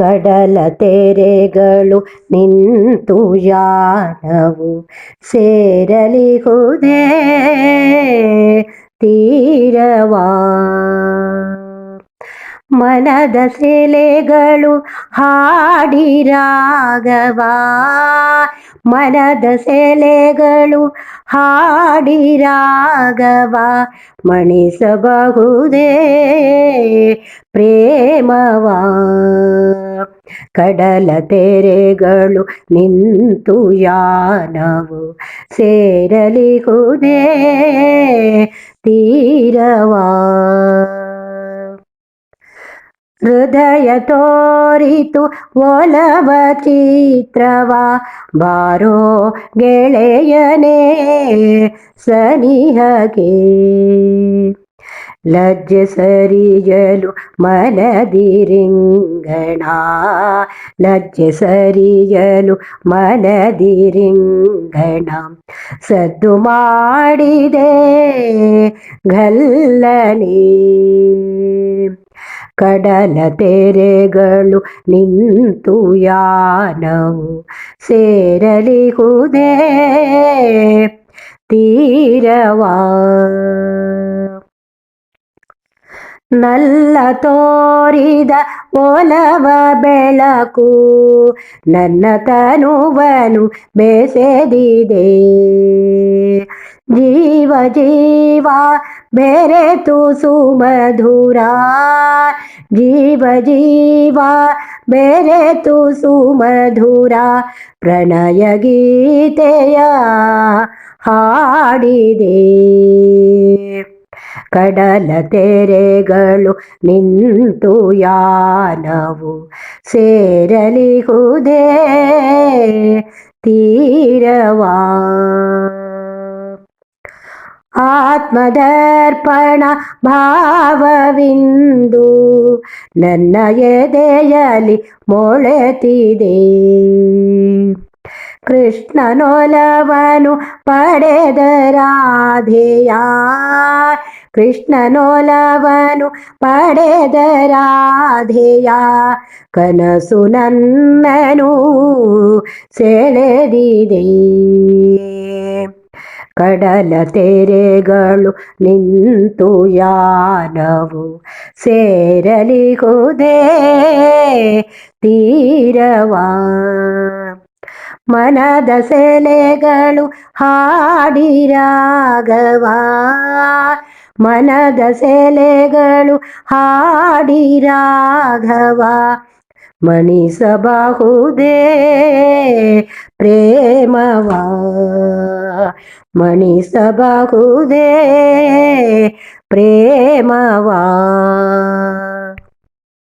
ಕಡಲ ತೆರೆಗಳು ನಿಂತು ಯಾನವು ಸೇರಲಿಹುದೇ ತೀರವಾ ಮನದ ಸೆಲೆಗಳು ಹಾಡಿರಾಗವಾ ಮನದ ಸೆಲೆಗಳು ಹಾಡಿರಾಗವ ಮಣಿಸಬಹುದೇ ಪ್ರೇಮವಾ. ಕಡಲ ತೆರೆಗಳು ನಿಂತು ಯಾನವು ಸೇರಲಿಹುದೇ ತೀರವಾ. ಹೃದಯ ತೋರಿತು ಒಲವ ಚಿತ್ರವ. ಬಾರೋ ಗೆಳೆಯನೇ, ಸನಿಹಗೆ. ಲಜ್ಜೆ ಸರಿಯಲು ಮನದಿರಿಂಗಣ ಲಜ್ಜೆ ಸರಿಯಲು ಮನದಿರಿಂಗಣ ಸದ್ದು ಮಾಡಿದೆ ಗಲ್ಲನೇ. ಕಡಲ ತೆರೆಗಳು ನಿಂತು ಯಾನವು ಸೇರಲಿಹುದೇ ತೀರವಾ. ನಲ್ಲ ತೋರಿದ ಒಲವ ಬೆಳಕು ನನ್ನ ತನುವನು ಬೆಸೆದಿದೆ. ಜೀವ ಜೀವ ಬೆರೆತು ಸುಮಧುರ ಜೀವ ಜೀವ ಬೆರೆತು ಸುಮಧುರ ಪ್ರಣಯ ಗೀತೆಯ ಹಾಡಿದೆ. ಕಡಲ ತೆರೆಗಳು ನಿಂತು ಯಾನವು ಸೇರಲಿ ಹುದೇ ತೀರವಾ. ಆತ್ಮದರ್ಪಣ ಭಾವವಿಂದು ನನ್ನ ಎದೆಯಲಿ ಮೊಳೆತಿದೆ. ಕೃಷ್ಣನೊಲವನು ಪಡೆದ ರಾಧೆಯ. ಕೃಷ್ಣನೊಲವನು ಪಡೆದ ರಾಧೆಯ. ಕನಸು ನನ್ನನು ಸೆಳೆದಿದೆ. ಕಡಲ ತೆರೆಗಳು ನಿಂತು ಯಾನವು ಸೇರಲಿ ತೀರವ. ಮನದ ಸೆಲೆಗಳು ಹಾಡಿರಾಗವಾ. ಮನದ ಸೆಲೆಗಳು ಹಾಡಿರಾಘವ ಮಣಿಸಬಹುದೇ ಪ್ರೇಮವಾ ಮಣಿಸಬಹುದೇ ಪ್ರೇಮವಾ